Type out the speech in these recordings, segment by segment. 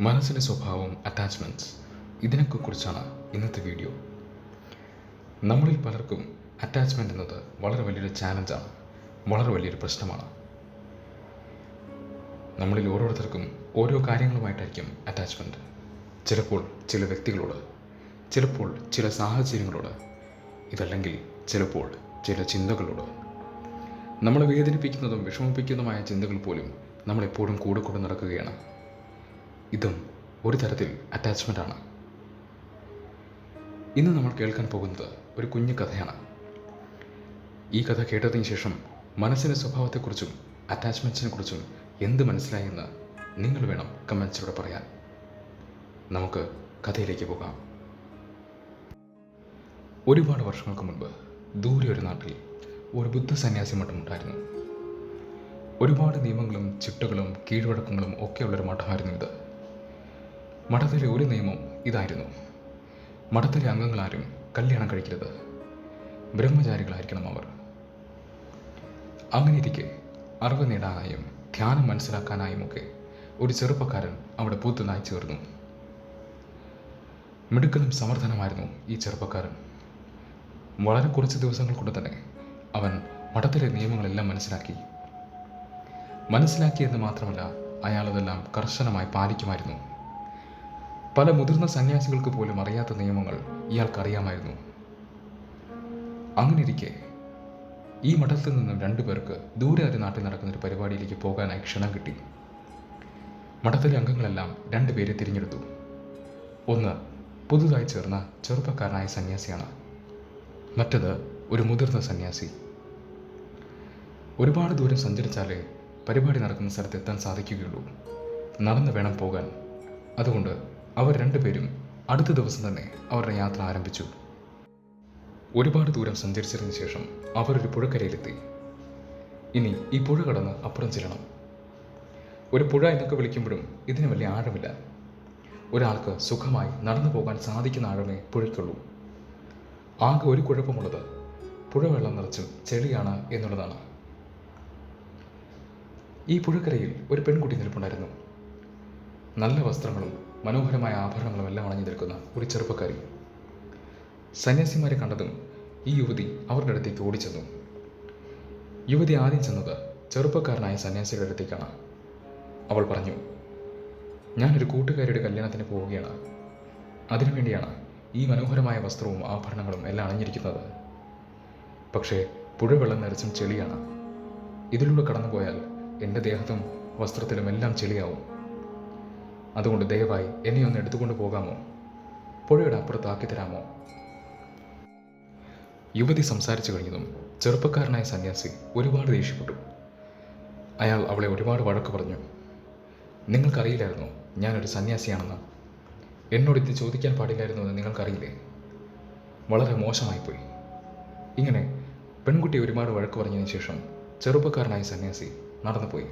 മനസ്സിന്റെ സ്വഭാവം അറ്റാച്ച്മെന്റ്സ് ഇതിനൊക്കെ കുറിച്ചാണ് ഇന്നത്തെ വീഡിയോ. നമ്മളിൽ പലർക്കും അറ്റാച്ച്മെന്റ് എന്നത് വളരെ വലിയൊരു ചാലഞ്ചാണ് വളരെ വലിയൊരു പ്രശ്നമാണ്. നമ്മളിൽ ഓരോരുത്തർക്കും ഓരോ കാര്യങ്ങളുമായിട്ടായിരിക്കും അറ്റാച്ച്മെന്റ് ചിലപ്പോൾ ചില വ്യക്തികളോട് ചിലപ്പോൾ ചില സാഹചര്യങ്ങളോട് ഇതല്ലെങ്കിൽ ചിലപ്പോൾ ചില ചിന്തകളോട്. നമ്മളെ വേദനിപ്പിക്കുന്നതും വിഷമിപ്പിക്കുന്നതുമായ ചിന്തകൾ പോലും നമ്മളെപ്പോഴും കൂടെ കൂടെ നടക്കുകയാണ്. ഇതും ഒരു തരത്തിൽ അറ്റാച്ച്മെന്റ് ആണ്. ഇന്ന് നമ്മൾ കേൾക്കാൻ പോകുന്നത് ഒരു കുഞ്ഞു കഥയാണ്. ഈ കഥ കേട്ടതിന് ശേഷം മനസ്സിന്റെ സ്വഭാവത്തെക്കുറിച്ചും അറ്റാച്ച്മെന്റ്സിനെ കുറിച്ചും എന്ത് മനസ്സിലായെന്ന് നിങ്ങൾ വേണം കമൻസിലൂടെ പറയാൻ. നമുക്ക് കഥയിലേക്ക് പോകാം. ഒരുപാട് വർഷങ്ങൾക്ക് മുൻപ് ദൂരെ ഒരു നാട്ടിൽ ഒരു ബുദ്ധ സന്യാസി മഠം ഉണ്ടായിരുന്നു ഒരുപാട് നിയമങ്ങളും ചിട്ടകളും കീഴ്വഴക്കങ്ങളും ഒക്കെയുള്ളൊരു മഠമായിരുന്നു ഇത്. മഠത്തിലെ ഒരു നിയമം ഇതായിരുന്നു. മഠത്തിലെ അംഗങ്ങളാരും കല്യാണം കഴിക്കരുത്. ബ്രഹ്മചാരികളായിരിക്കണം അവർ. അങ്ങനെ ഇരിക്കെ അറിവ് നേടാനായും ധ്യാനം മനസ്സിലാക്കാനായും ഒക്കെ ഒരു ചെറുപ്പക്കാരൻ അവിടെ പുതുതായി ചേർന്നു. മിടുക്കനും സമർത്ഥനമായിരുന്നു ഈ ചെറുപ്പക്കാരൻ. വളരെ കുറച്ച് ദിവസങ്ങൾ കൊണ്ട് തന്നെ അവൻ മഠത്തിലെ നിയമങ്ങളെല്ലാം മനസ്സിലാക്കി. മനസ്സിലാക്കിയെന്ന് മാത്രമല്ല അയാളതെല്ലാം കർശനമായി പാലിക്കുമായിരുന്നു. പല മുതിർന്ന സന്യാസികൾക്ക് പോലും അറിയാത്ത നിയമങ്ങൾ ഇയാൾക്കറിയാമായിരുന്നു അങ്ങനെ ഇരിക്കെ ഈ മഠത്തിൽ നിന്നും രണ്ടുപേർക്ക് ദൂരെ ഒരു നാട്ടിൽ നടക്കുന്ന ഒരു പരിപാടിയിലേക്ക് പോകാനായി ക്ഷണം കിട്ടി. മഠത്തിലെ അംഗങ്ങളെല്ലാം രണ്ടുപേരെ തിരഞ്ഞെടുത്തു. ഒന്ന് പുതുതായി ചേർന്ന ചെറുപ്പക്കാരനായ സന്യാസിയാണ്. മറ്റത് ഒരു മുതിർന്ന സന്യാസി. ഒരുപാട് ദൂരം സഞ്ചരിച്ചാലേ പരിപാടി നടക്കുന്ന സ്ഥലത്ത് എത്താൻ സാധിക്കുകയുള്ളൂ. നടന്നു വേണം പോകാൻ. അതുകൊണ്ട് അവർ രണ്ടുപേരും അടുത്ത ദിവസം തന്നെ അവരുടെ യാത്ര ആരംഭിച്ചു. ഒരുപാട് ദൂരം സഞ്ചരിച്ചതിന് ശേഷം അവർ ഒരു പുഴക്കരയിലെത്തി. ഇനി ഈ പുഴ കടന്ന് അപ്പുറം ചെല്ലണം. ഒരു പുഴ എന്നൊക്കെ വിളിക്കുമ്പോഴും ഇതിന് വലിയ ആഴമില്ല. ഒരാൾക്ക് സുഖമായി നടന്നു പോകാൻ സാധിക്കുന്ന ആഴമേ പുഴയ്ക്കുള്ളൂ. ആകെ ഒരു കുഴപ്പമുള്ളത് പുഴ വെള്ളം നിറച്ചും ചെളിയാണ് എന്നുള്ളതാണ്. ഈ പുഴക്കരയിൽ ഒരു പെൺകുട്ടി നിൽപ്പുണ്ടായിരുന്നു. നല്ല വസ്ത്രങ്ങളും മനോഹരമായ ആഭരണങ്ങളും എല്ലാം അണഞ്ഞു നിൽക്കുന്ന ഒരു ചെറുപ്പക്കാരി. സന്യാസിമാരെ കണ്ടതും ഈ യുവതി അവരുടെ അടുത്തേക്ക് ഓടിച്ചെന്നു. യുവതി ആദ്യം ചെന്നത് ചെറുപ്പക്കാരനായ സന്യാസിയുടെ അടുത്തേക്കാണ്. അവൾ പറഞ്ഞു ഞാനൊരു കൂട്ടുകാരിയുടെ കല്യാണത്തിന് പോവുകയാണ്. അതിനുവേണ്ടിയാണ് ഈ മനോഹരമായ വസ്ത്രവും ആഭരണങ്ങളും എല്ലാം അണിഞ്ഞിരിക്കുന്നത്. പക്ഷേ പുഴ വെള്ളം നിറച്ചും ചെളിയാണ്. ഇതിലൂടെ കടന്നുപോയാൽ എന്റെ ദേഹത്തും വസ്ത്രത്തിലും എല്ലാം ചെളിയാവും. അതുകൊണ്ട് ദയവായി എന്നെ ഒന്ന് എടുത്തുകൊണ്ട് പോകാമോ? പുഴയുടെ അപ്പുറത്താക്കി തരാമോ? യുവതി സംസാരിച്ചു കഴിഞ്ഞതും ചെറുപ്പക്കാരനായ സന്യാസി ഒരുപാട് ദേഷ്യപ്പെട്ടു. അയാൾ അവളെ ഒരുപാട് വഴക്ക് പറഞ്ഞു. നിങ്ങൾക്കറിയില്ലായിരുന്നു ഞാനൊരു സന്യാസിയാണെന്ന്. എന്നോട് ഇത് ചോദിക്കാൻ പാടില്ലായിരുന്നു എന്ന് നിങ്ങൾക്കറിയില്ലേ? വളരെ മോശമായിപ്പോയി. ഇങ്ങനെ പെൺകുട്ടി ഒരുപാട് വഴക്ക് പറഞ്ഞതിന് ശേഷം ചെറുപ്പക്കാരനായ സന്യാസി നടന്നുപോയി.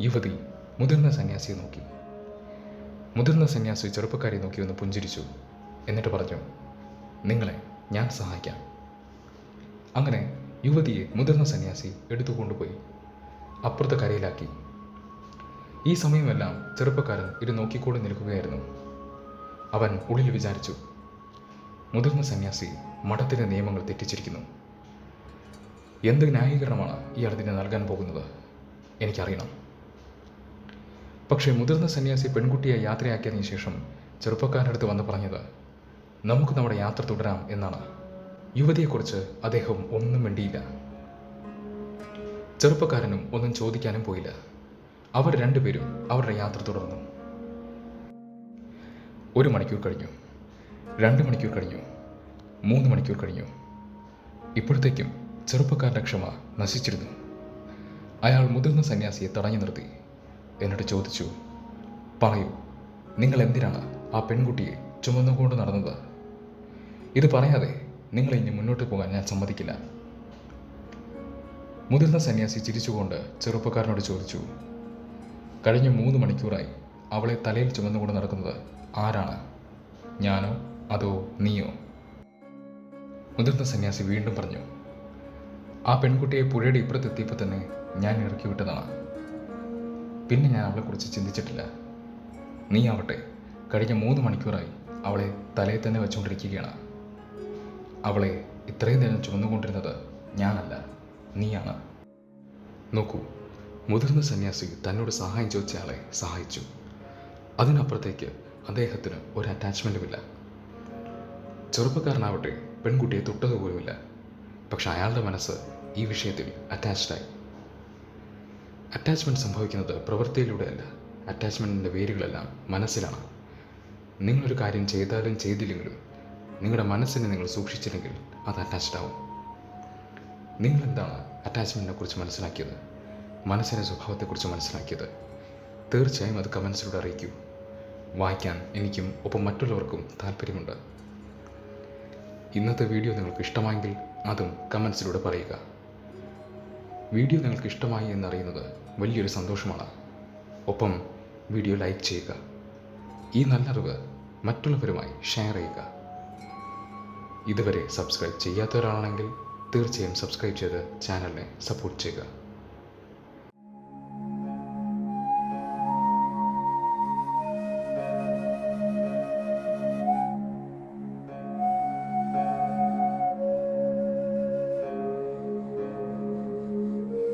യുവതി മുതിർന്ന സന്യാസിയെ നോക്കി. മുതിർന്ന സന്യാസി ചെറുപ്പക്കാരെ നോക്കി ഒന്ന് പുഞ്ചിരിച്ചു. എന്നിട്ട് പറഞ്ഞു നിങ്ങളെ ഞാൻ സഹായിക്കാം. അങ്ങനെ യുവതിയെ മുതിർന്ന സന്യാസി എടുത്തുകൊണ്ടുപോയി അപ്പുറത്തെ കരയിലാക്കി. ഈ സമയമെല്ലാം ചെറുപ്പക്കാരൻ ഇത് നോക്കിക്കൂടെ നിൽക്കുകയായിരുന്നു. അവൻ ഉള്ളിൽ വിചാരിച്ചു മുതിർന്ന സന്യാസി മഠത്തിന്റെ നിയമങ്ങൾ തെറ്റിച്ചിരിക്കുന്നു. എന്ത് ന്യായീകരണമാണ് ഇയാൾ ഇതിന് നൽകാൻ പോകുന്നത്? എനിക്കറിയണം. പക്ഷേ മുതിർന്ന സന്യാസി പെൺകുട്ടിയെ യാത്രയാക്കിയതിനു ശേഷം ചെറുപ്പക്കാരനടുത്ത് വന്ന് പറഞ്ഞത് നമുക്ക് നമ്മുടെ യാത്ര തുടരാം എന്നാണ്. യുവതിയെക്കുറിച്ച് അദ്ദേഹം ഒന്നും മിണ്ടിയില്ല. ചെറുപ്പക്കാരനും ഒന്നും ചോദിക്കാനും പോയില്ല. അവർ രണ്ടുപേരും അവരുടെ യാത്ര തുടർന്നു. ഒരു മണിക്കൂർ കഴിഞ്ഞു. രണ്ട് മണിക്കൂർ കഴിഞ്ഞു. മൂന്ന് മണിക്കൂർ കഴിഞ്ഞു. ഇപ്പോഴത്തേക്കും ചെറുപ്പക്കാരന്റെ ക്ഷമ നശിച്ചിരുന്നു. അയാൾ മുതിർന്ന സന്യാസിയെ തടഞ്ഞു നിർത്തി. എന്നിട്ട് ചോദിച്ചു പറയൂ നിങ്ങൾ എന്തിനാണ് ആ പെൺകുട്ടിയെ ചുമന്നുകൊണ്ട് നടന്നത്? ഇത് പറയാതെ നിങ്ങൾ ഇനി മുന്നോട്ട് പോകാൻ ഞാൻ സമ്മതിക്കില്ല. മുതിർന്ന സന്യാസി ചിരിച്ചുകൊണ്ട് ചെറുപ്പക്കാരനോട് ചോദിച്ചു കഴിഞ്ഞ മൂന്ന് മണിക്കൂറായി അവളെ തലയിൽ ചുമന്നുകൊണ്ട് നടക്കുന്നത് ആരാണ്? ഞാനോ അതോ നീയോ? മുതിർന്ന സന്യാസി വീണ്ടും പറഞ്ഞു ആ പെൺകുട്ടിയെ പുഴയുടെ ഇപ്പുറത്തെത്തിയപ്പോൾ തന്നെ ഞാൻ ഇറക്കി വിട്ടതാണ്. പിന്നെ ഞാൻ അവളെക്കുറിച്ച് ചിന്തിച്ചിട്ടില്ല. നീ ആവട്ടെ. കഴിഞ്ഞ മൂന്ന് മണിക്കൂറായി അവളെ തലയിൽ തന്നെ വെച്ചുകൊണ്ടിരിക്കുകയാണ്. അവളെ ഇത്രയും നേരം ചുമന്നുകൊണ്ടിരുന്നത് ഞാനല്ല നീയാണ്. നോക്കൂ മുതിർന്ന സന്യാസി തന്നോട് സഹായം ചോദിച്ചയാളെ സഹായിച്ചു. അതിനപ്പുറത്തേക്ക് അദ്ദേഹത്തിന് ഒരു അറ്റാച്ച്മെന്റുമില്ല ചെറുപ്പക്കാരനാവട്ടെ പെൺകുട്ടിയെ തൊട്ടതുപോലുമില്ല. പക്ഷെ അയാളുടെ മനസ്സ് ഈ വിഷയത്തിൽ അറ്റാച്ച്ഡായി അറ്റാച്ച്മെന്റ് സംഭവിക്കുന്നത് പ്രവൃത്തിയിലൂടെയല്ല. അറ്റാച്ച്മെന്റിന്റെ വേരുകളെല്ലാം മനസ്സിലാണ്. നിങ്ങളൊരു കാര്യം ചെയ്താലും ചെയ്തില്ലെങ്കിലും നിങ്ങളുടെ മനസ്സിനെ നിങ്ങൾ സൂക്ഷിച്ചില്ലെങ്കിൽ അത് അറ്റാച്ച്ഡ് ആവും. നിങ്ങളെന്താണ് അറ്റാച്ച്മെന്റിനെ കുറിച്ച് മനസ്സിലാക്കിയത്? മനസ്സിന്റെ സ്വഭാവത്തെക്കുറിച്ച് മനസ്സിലാക്കിയത്? തീർച്ചയായും അത് കമൻസിലൂടെ അറിയിക്കൂ. വായിക്കാൻ എനിക്കും ഒപ്പം മറ്റുള്ളവർക്കും താല്പര്യമുണ്ട്. ഇന്നത്തെ വീഡിയോ നിങ്ങൾക്ക് ഇഷ്ടമായെങ്കിൽ അതും കമൻസിലൂടെ പറയുക. വീഡിയോ നിങ്ങൾക്ക് ഇഷ്ടമായി എന്നറിയുന്നത് വലിയൊരു സന്തോഷമാണ്. ഒപ്പം വീഡിയോ ലൈക്ക് ചെയ്യുക. ഈ നല്ലറിവ് മറ്റുള്ളവരുമായി ഷെയർ ചെയ്യുക. ഇതുവരെ സബ്സ്ക്രൈബ് ചെയ്യാത്തവരാണെങ്കിൽ തീർച്ചയായും സബ്സ്ക്രൈബ് ചെയ്ത് ചാനലിനെ സപ്പോർട്ട് ചെയ്യുക.